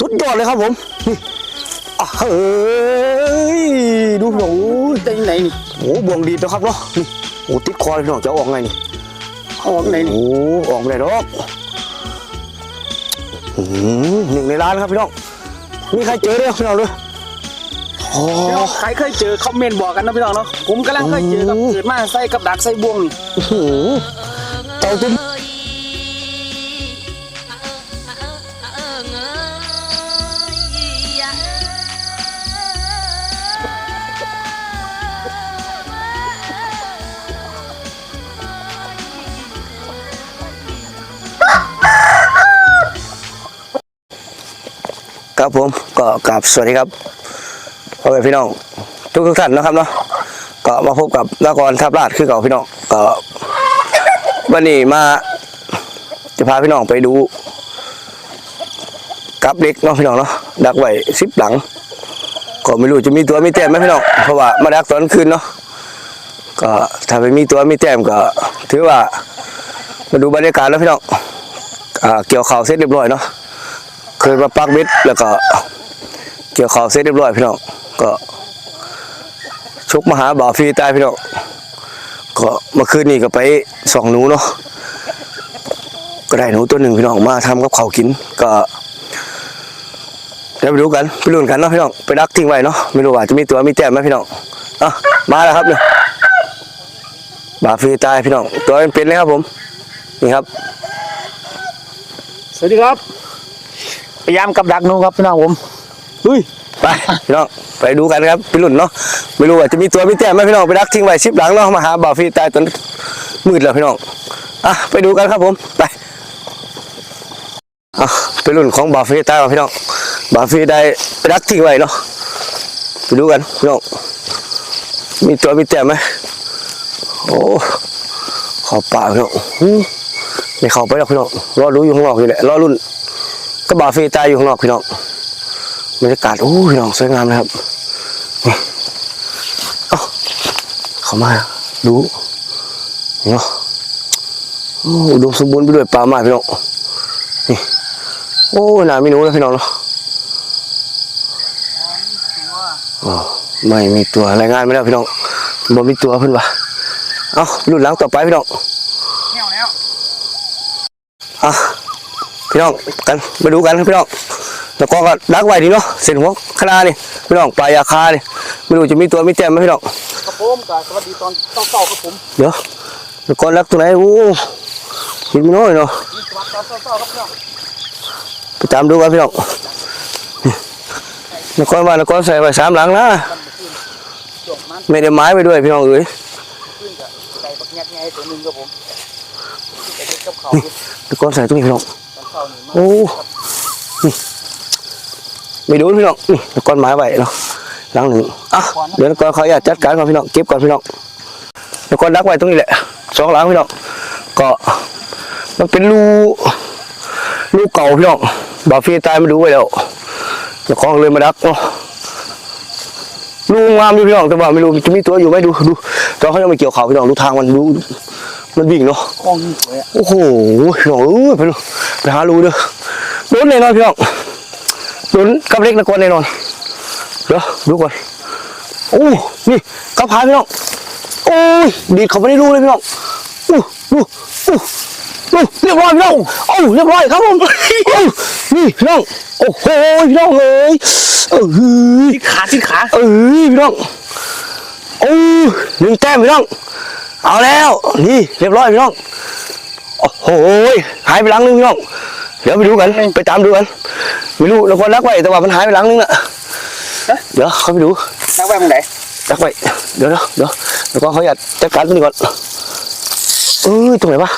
สุดยอดเลยครับผมนี่อะเฮ้ยดูพี่น้องอู้ยได้ยังไงนี่โอ้บวงดีนะครับเนาะนี่โอ้ติดคอเลยพี่น้องจะออกไงนี่เอาออกไหนนี่โอ้ออกเลยดอกอื้อหือหนึ่งในล้านครับพี่น้องมีใครเจอด้วยพี่น้องด้วยโอ้พี่น้องใครเคยเจอคอมเมนต์บอกกันนะพี่น้องเนาะผมกำลังเคยเจอกับอืมเกิดมาใส่กับดักใส่บ่วงนี่อื้อหือเต่าตุ้ม ครับผมก็กราบสวัสดีครับพ่อแม่พี่น้องทุกทุกท่านนะครับเนาะก็มาพบกับนกรทับลาดคือเก่าพี่น้องก็วันนี้มาจะพาพี่น้องไปดูกับเล็กเนาะพี่น้องเนาะดักไว้สิบหลัง ก็ไม่รู้จะมีตัวมีแต้มไหมพี่น้องเพราะว่ามาดักตอนคืนเนาะก็ถ้าไม่มีตัวมีแต้มก็ ถือว่ามาดูบรรยากาศแล้วพี่น้องอเกี่ยวข่าวเสร็จเรียบร้อยเนาะ เคยมาปักเบ็ดแล้วก็ เกี่ยวข่าวเสร็จเรียบร้อยพี่น้องก็ชกมาหาบ่าวฟรีตายพี่น้องก็เมื่อคืนนี้ก็ไปส่องหนูเนาะก็ได้หนูตัวหนึ่งพี่น้องมาทำกับข้าวกินก็เดี๋ยวไปดูกันไปลุ้นกันเนาะพี่น้องไปดักทิ้งไว้เนาะไม่รู้ว่าจะมีตัวมีแต้มไหมพี่น้องอะมาแล้วครับเนี่ยบ่าวฟรีตายพี่น้องตัวเป็นๆเลยครับผมนี่ครับ สวัสดีครับ พยายามกับดักหนูครับพี่น้องผมลุยไปพี่น้องไปดูกันครับไปรุ่นเนาะไม่รู้ว่าจะมีตัวมีแต้มไหมพี่น้องไปรักทิ้งไว้ชิปหลังเนาะมาหาบ่าวฟรีตายตอนมืดแล้วพี่น้องอะไปดูกันครับผมไปอะไปรุ่นของบ่าวฟรีตายก่อนพี่น้องบ่าวฟรีได้ไปรักทิ้งไว้เนาะไปดูกันพี่น้องมีตัวมีแต้มไหมโอ้ขอบป่าพี่น้องหูไม่เข้าไปหรอกพี่น้องรอรู้อยู่ข้างนอกอยู่แหละรอรุ่น ก็บ่าฟีตายอยู่ข้างนอกพี่น้องบรรยากาศโอ้ยน้องสวยงามนะครับนี่เอ้าเข้ามาดูเนาะโอ้อุดมสมบูรณ์ไปด้วยป่าไม้พี่น้องนี่โอ้หนาไม่หนูแล้วพี่น้องเนาะอ๋อไม่มีตัวรายงานไม่ได้พี่น้องบ่มีตัวเพิ่อนวะเอ้ารุ่นหลังต่อไปพี่น้องแนวแล้วอะ พี่น้องกันมาดูกันครับพี่น้องแล้วก็ก็ดักไว้ดีเนาะเส้นหัวคณะนี่พี่น้องปลายาคานี่ไม่รู้จะมีตัวมีแต้มไหมพี่น้องครับผมก็สวัสดีตอนต้องเศร้าครับผมเดี๋ยวแล้วก็รักตัวไหนโอ้หินไม่น้อยเนาะนี่สวัสดีตอนเศร้าๆครับพี่น้องไปตามดูกันพี่น้องนี่แล้วก็มาแล้วก็ใส่ไว้สามหลังนะจบมันไม่ได้ไม้ไปด้วยพี่น้องเอ้ยขึ้นกับไก่ปักแงกไงตัวหนึงครับผมที่ไปเด็ดกับเขาอยู่แล้วก็ใส่ตรงนี้พี่น้อง ตอนเศร้านี่มาโอ้นี่ไม่ดูพี่น้องนี่แล้วก็ไม้ไว้เนาะหลังหนึ่งอะเดี๋ยวแล้วก็ขออนุญาตจัดการก่อนพี่น้องเก็บก่อนพี่น้องแล้วก็ดักไว้ตรงนี้แหละสองหลังพี่น้องก็มันเป็นรูรูเก่าพี่น้องบาฟีตายมาดูไว้แล้วเจ้าของเลยมาดักเนาะรูงามอยู่พี่น้องแต่ว่าไม่รู้จะมีตัวอยู่ไหมดูดูตอนเขายังไม่เกี่ยวเขาพี่น้องดูทางมันดู มันวิ่งเนาะคลองนี่สวยอะโอ้โหพี่น้องเอ้ยไปดูไปหารูเด้อโดนแน่นอนพี่น้องโดนกับเล็กตะกอนแน่นอนเดี๋ยวดูก่อนโอ้นี่กับหายพี่น้องโอ้ยดีดเขาไม่ได้รูเลยพี่น้องอู้ดูอู้ดูเรียบร้อยพี่น้องโอ้เรียบร้อยครับผมโอ้นี่พี่น้องโอ้โหพี่น้องเอ้ยเออที่ขาที่ขาเอ้ยพี่น้องโอ้หนึ่งแต้มพี่น้อง เอาแล้วนี่เรียบร้อยพี่น้องโอ้โหหายไปหลังนึงพี่น้องเดี๋ยวไปดูกันไปตามดูกันไม่รู้เราควรรักไว้แต่ว่ามันหายไปหลังนึงน่ะเดี๋ยวเขาไปดูนักแวงไหนรักไว้เดี๋ยวเดี๋ยวเดี๋ยวเดี๋ยวก็เขาอยากจัดการตัวนี้ก่อนเอ้ยตรงไหนวะ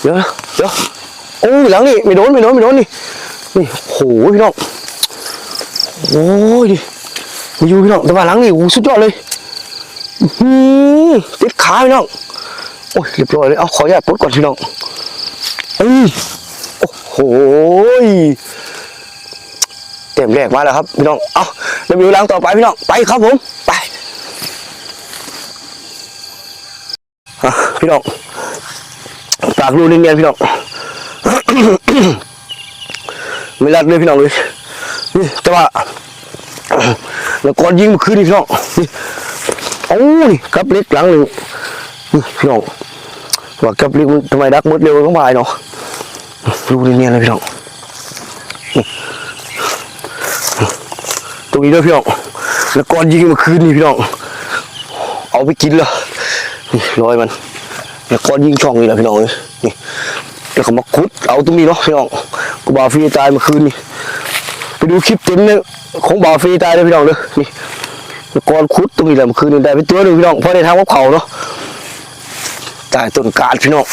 เดี๋ยวเดี๋ยวโอ้ยหลังนี่ไม่โดนไม่โดนไม่โดนนี่นี่โอ้โหพี่น้องโอ้ยดิมาอยู่พี่น้องแต่ว่าหลังนี่โอ้โหสุดยอดเลยอื้อหือ ติดขาพี่น้องโอ้ยเรียบร้อยเลยเอาขออนุญาตปลดก่อนพี่น้องเอ้ยโอ้โหเต็มแรกมาแล้วครับพี่น้องเอาเดี๋ยวไปดูหลังต่อไปพี่น้องไปครับผมไปพี่น้องปากรูเนียนๆพี่น้องไม่รัดเลยพี่น้องเลยนี่แต่ว่าแล้วก่อนยิงเมื่อคืนนี่พี่น้องนี่ โอ้นี่กับเล็กหลังหนึ่งพี่น้องว่ากับเล็กมันทำไมดักมดเร็วต้องบายเนาะดูเนียนเลยพี่น้องตรงนี้ด้วยพี่น้องแล้วก่อนยิงมื่อคืนนี่พี่น้องเอาไปกินเลยนี่ร้อยมัน แล้วก่อนยิงช่องนี่แหละพี่น้องนี่แล้วก็มาคุดเอาตรงนี้เนาะพี่น้องกูบาฟรีตายเมื่อคืนนี่ไปดูคลิปเต็มเนี่ยของบ่าวฟรีตายเลยพี่น้องเลยนี่ ก้อนคุดตรงนี้แหละมื่อคืนนี่ได้ไปตัวหนึ่งพี่น้องเพราะได้ทำกับเขาเนาะตายต้นกาดพี่น้อง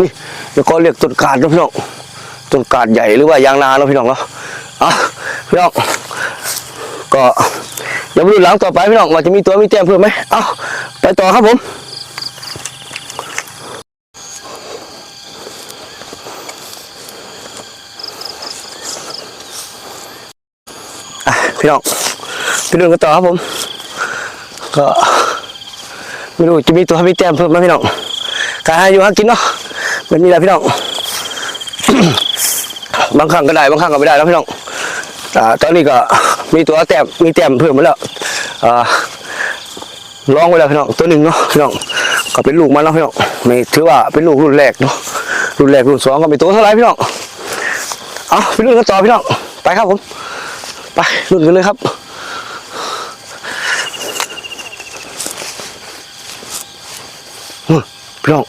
นี่แล้วก็เรียกต้นกาดเนาะพี่น้องต้นกาดใหญ่หรือว่ายางนาเนาะพี่น้องเนาะอะพี่น้องก็เดี๋ยวมาดูหลังต่อไปพี่น้องว่าจะมีตัวมีแต้มเพิ่มไหมเอ้าไปต่อครับผมพี่น้อง ไปดูกันต่อครับผม ก็ไม่รู้จะมีตัวมีแต้มเพิ่มไหมพี่น้องการหาอยู่หากินเนาะแบบนี้แหละพี่น้องบางครั้งก็ได้บางครั้งก็ไม่ได้แล้วพี่น้องอ่ตอนนี้ก็มีตัวแต้มมีแต้มเพิ่มมาแล้วอ่าลองไว้แล้วพี่น้องตัวหนึ่งเนาะพี่น้องก็เป็นลูกมันแล้วพี่น้องไม่ถือว่าเป็นลูกรุ่นแรกเนาะรุ่นแรกรุ่นสองก็ไม่ตัวเท่าไหรพี่น้องเอาไปรุ่นกันต่อพี่น้องไปครับผมไปรุ่นกันเลยครับ พี่น้อง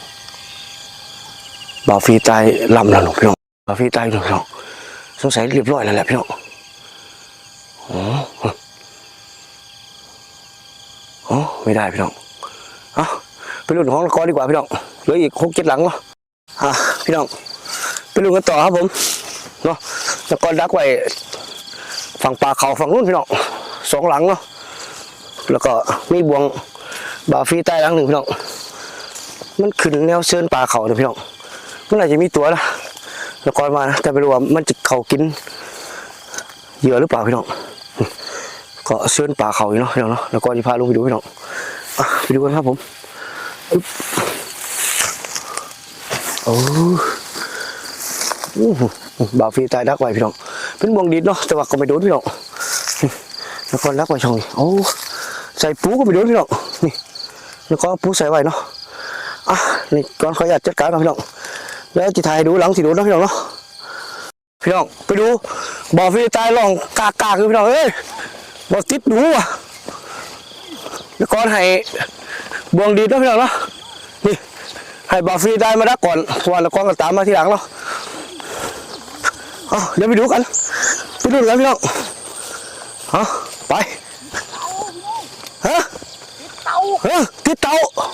บ่าวฟีตายลำแล้วหนูพี่น้องบ่าวฟีตายหนูพี่น้องสงสัยเรียบร้อยแล้วแหละพี่น้องอ๋ออ๋อไม่ได้พี่น้องเอาไปรุ่นของละครดีกว่าพี่น้องเหลืออีกหกเจ็ดหลังเนาะอะพี่น้องไปรุ่นกันต่อครับผมเนาะละครดักไว้ฝั่งป่าเขาฝั่งนู้นพี่น้องสองหลังเนาะแล้วก็มีบวงบาฟีใต้หลังหนึ่งพี่น้อง มันขึ้นแนวเชิญปลาเขาเนี่ยพี่น้องเมื่อไหร่จะมีตัวนะแล้วก่อนมานะแต่ไม่รู้ว่ามันจะเขากินเหยื่อหรือเปล่าพี่น้องก็เชิญปลาเขาอยู่เนาะพี่น้องเนาะแล้วก็จะพาลงไปดูพี่น้องอไปดูกันครับผมโอ้โหบ่าวฟรีตายดักไว้พี่น้องเป็นบวงดินเนาะแต่ว่าก็ไม่โดนพี่น้องแล้วก็ดักไว้ช่องนี้โอ้ใส่ปูก็ไม่โดนพี่น้องนี่แล้วก็ปูใส่ไว้เนาะ อะนี่ก่อนขออนุญาตจัดการก่อนพี่น้องแล้วจะถ่ายดูหลังสิดูเนาะพี่น้องเนาะพี่น้องไปดูบ่อฟรีตายลองกากากคือพี่น้องเอ้ยบ่ติดหนูอะแล้วก่อนให้บวงดีเนาะพี่น้องเนาะนี่ให้บ่อฟรีตายมาดักก่อนเพราะว่าแล้วก่อนก็ตามมาทีหลังเนาะเอาเดี๋ยวไปดูกันไปดูกันพี่น้องเอาไปฮะเฮ้ยติดเตา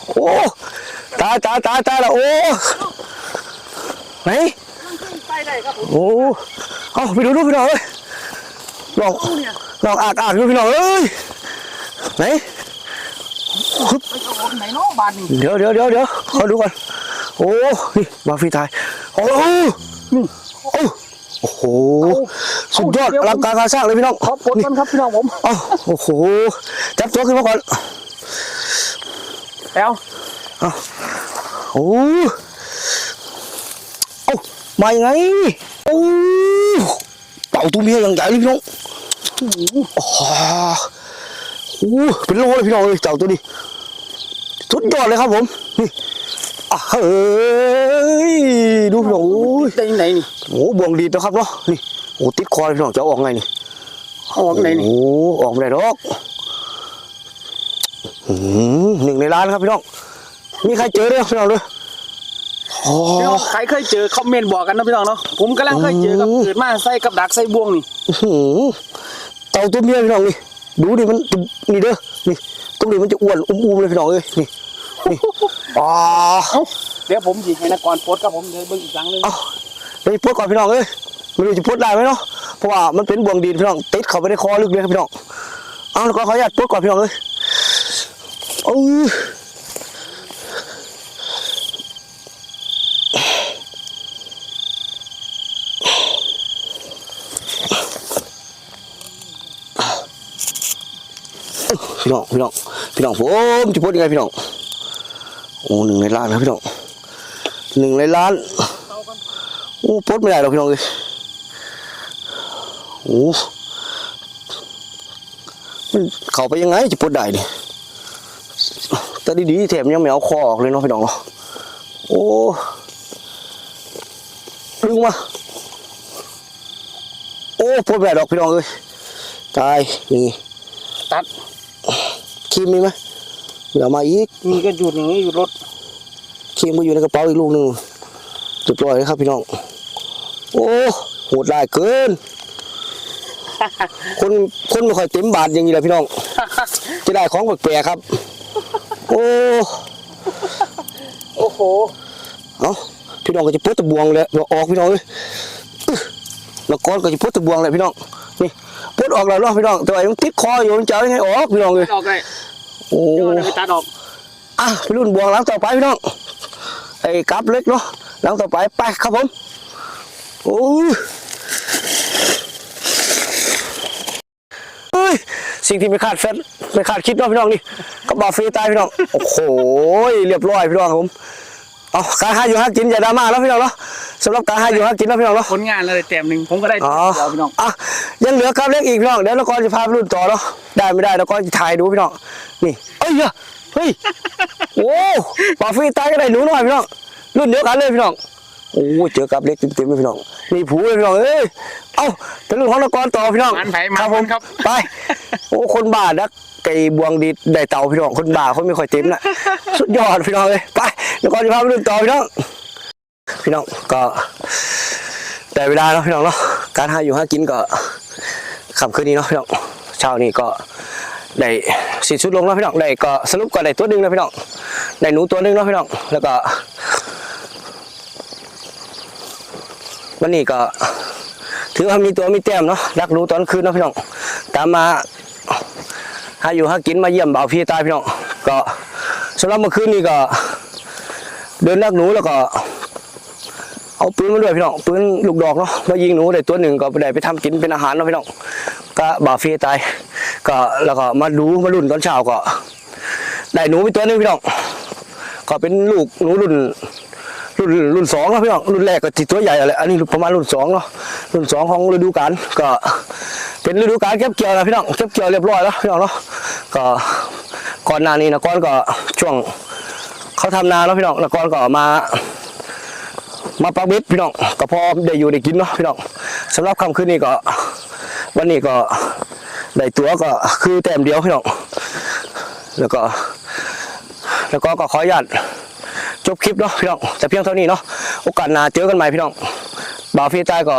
โอ้ ตายตายตายตายแล้วโอ้ไหนไปได้ครับผมโอ้เอาไปดูดูพี่น้องเอ้ยลองลองอากอากดูพี่น้องเอ้ยไหนไปเอาออกไหนเนาะบานนี่เดี๋ยวเดี๋ยวเดี๋ยวเดี๋ยวขอดูก่อนโอ้นี่มาฟรีไทยโอ้นี่โอ้โอ้โห สุดยอดอลังการการสร้างเลยพี่น้องขอปลดกันครับพี่น้องผมเอ้าโอ้โห จับตัวขึ้นมาก่อนแล้วโอ้ เอ้ามายังไงโอ้เต่าตัวเมียอย่างใหญ่เลยพี่น้องโอ้โหโอ้โหเป็นโลเลยพี่น้องเลยเต่าตัวนี้สุดยอดเลยครับผมนี่อะเฮ้ยดูพี่น้องโอ้ยได้ยังไงนี่โอ้บวงดีนะครับเนาะนี่โอ้ติดคอเลยพี่น้องจะเอาออกไงนี่เอาออกไหนนี่โอ้ออกไม่ได้หรอกอืมหนึ่งในล้านครับพี่น้อง มีใครเจอด้วยพี่น้องด้วยโอ้พี่น้องใครเคยเจอคอมเมนต์บอกกันนะพี่น้องเนาะผมกำลังเคยเจอกับอืมเกิดมาใส่กับดักใส่บ่วงนี่อื้อหือเต่าตัวเมียพี่น้องนี่ดูดิมันจะนี่เด้อนี่ตรงนี้มันจะอ้วนอุ้มๆเลยพี่น้องเอ้ยนี่นี่อ๋อเอ้าเดี๋ยวผมสิให้นักกรปลดครับผมเดี๋ยวเบิ่งอีกครั้งหนึงเอาไปพูดก่อนพี่น้องเอ้ยไม่รู้จะพูดได้ไหมเนาะเพราะว่ามันเป็นบ่วงดีนพี่น้องติดเข้าไปในคอลึกเลยครับพี่น้องเอาแล้วก็ขออนุญาตพูดก่อนพี่น้องเอ้ยเออ พี่น้องพี่น้องพี่น้องผมจะพูดยังไงพี่น้องโอ้หนึ่งในล้านนะพี่น้องหนึ่งในล้านโอ้ปลดไม่ได้หรอกพี่น้องเลยโอ้มันเข้าไปยังไงจะปลดได้ดิแต่ดีๆแถมยังไม่เอาคอออกเลยเนาะพี่น้องเนาะโอ้ดึงมาโอ้ปลดแบบดอกพี่น้องเอ้ยตายนี่ตัด ครีมมีไหมเดี๋ยวมาอีกมีก็หยุดอย่างนี้อยู่รถครีมก็อยู่ในกระเป๋าอีกลูกหนึ่งเรียบร้อยเลยครับพี่น้อง โอ้โหดร้ายเกิน คนคนไม่ค่อยเต็มบาทอย่างนี้แหละพี่น้อง จะได้ของแปลกๆครับ โอ้โอ้โหเอาพี่น้องก็จะพุทตะบวงเลยเอาออกพี่น้องเลยอึ๊ะแล้วก้อนก็จะพุทตะบวงเลยพี่น้องนี่พุทออกแล้วเนาะพี่น้องแต่ว่ายังติดคออยู่มันจะเอายังไงออกพี่น้องเลย ออกเลยโอ้เดี๋ยวเราไปตัดออกอะพี่รุ่นบวงหลังต่อไปพี่น้องไอ้กับเล็กเนาะหลังต่อไปไปครับผมโอ้ยเฮ้ยสิ่งที่ไม่คาดเฟ้นไม่คาดคิดเนาะพี่น้องนี่กระบอกฟรีตายพี่น้องโอ้โหเรียบร้อยพี่น้องครับผมเอาการหาอยู่หากินอย่าดราม่าแล้วพี่น้องเนาะสำหรับการหาอยู่หากินแล้วพี่น้องเนาะผลงานเลยแต้มหนึ่งผมก็ได้อ๋อเดี๋ยวพี่น้องอะ ยังเหลือกับเล็กอีกพี่น้องเดี๋ยวนกรจะพาไปรุ่นต่อเนาะได้ไม่ได้นกรจะถ่ายดูพี่น้องนี่เอ้ยเฮ้ยโอ้ปลาฟรีตายก็ได้หนูหน่อยพี่น้องรุ่นเดียวกันเลยพี่น้องโอ้เจอกับเล็กเต็มๆเลยพี่น้องนี่ผูเลยพี่น้องเอ้ยเอ้าเป็นรุ่นของนกรต่อพี่น้องมันไผ่มาครับผมครับไปโอ้คนบ้านักไก่บวงดีได้เต่าพี่น้องคนบ้าคนไม่ค่อยเต็มน่ะสุดยอดพี่น้องเลยไปนกรจะพาไปรุ่นต่อพี่น้องพี่น้องก็แต่เวลาเนาะพี่น้องเนาะการหาอยู่หากินก็ ค่ำคืนนี้เนาะพี่น้องเช้านี้ก็ได้สิ้นสุดลงแล้วพี่น้องได้ก็สรุปก็ได้ตัวหนึ่งแล้วพี่น้องได้หนูตัวหนึ่งแล้วพี่น้องแล้วก็วันนี้ก็ถือว่ามีตัวมีแต้มเนาะรักรู้ตอนคืนเนาะพี่น้องตามมาหาอยู่หากินมาเยี่ยมบ่าวพี่ตายพี่น้องก็สำหรับเมื่อคืนนี้ก็เดินลักหนูแล้วก็ เอาปืนมาด้วยพี่น้องปืนลูกดอกเนาะมายิงหนูได้ตัวหนึ่งก็ไปได้ไปทำกินเป็นอาหารเนาะพี่น้องก็บาเฟียตายก็แล้วก็มาดูมารุ่นตอนเช้าก็ ได้หนูไปตัวนึงพี่น้องก็เป็นลูกหนูรุ่นรุ่นรุ่นสองเนาะพี่น้องรุ่นแรกก็ติดตัวใหญ่อะไรอันนี้ประมาณรุ่นสองเนาะรุ่นสองของฤดูกาลก็เป็นฤดูกาลเก็บเกี่ยวนะพี่น้องเก็บเกี่ยวเรียบร้อยแล้วพี่น้องเนาะก็ก่อนหน้านี้นะก้อนก็ช่วงเขาทำนาแล้วพี่น้องแล้วก่อนก็มา มาปักเบ็ดพี่น้องก็พอได้อยู่ได้กินเนาะพี่น้องสำหรับค่ำคืนนี้ก็ วันนี้ก็ได้ตัวก็คือแต้มเดียวพี่น้องแล้วก็ แล้วก็ก็ขออนุญาตจบคลิปเนาะพี่น้องแต่เพียงเท่านี้เนาะโอกาสหน้าเจอกันใหม่พี่น้องบ่าวฟีใต้ก็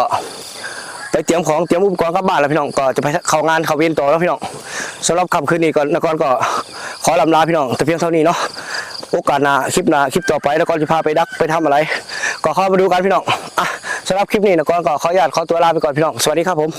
ไปเตรียมของเตรียมอุปกรณ์กลับบ้านแล้วพี่น้องก็จะไปเข้างานเข้าเวรต่อแล้วพี่น้องสำหรับค่ำคืนนี้ก็นกรก็ขอลำลาพี่น้องแต่เพียงเท่านี้เนาะโอกาสหน้าคลิปหน้าคลิปต่อไปนกรจะพาไปดักไปทำอะไร ก็เข้ามาดูกันพี่น้องอะสำหรับคลิปนี้นะกรก็ขออนุญาตขอตัวลาไปก่อนพี่น้อง สวัสดีครับผม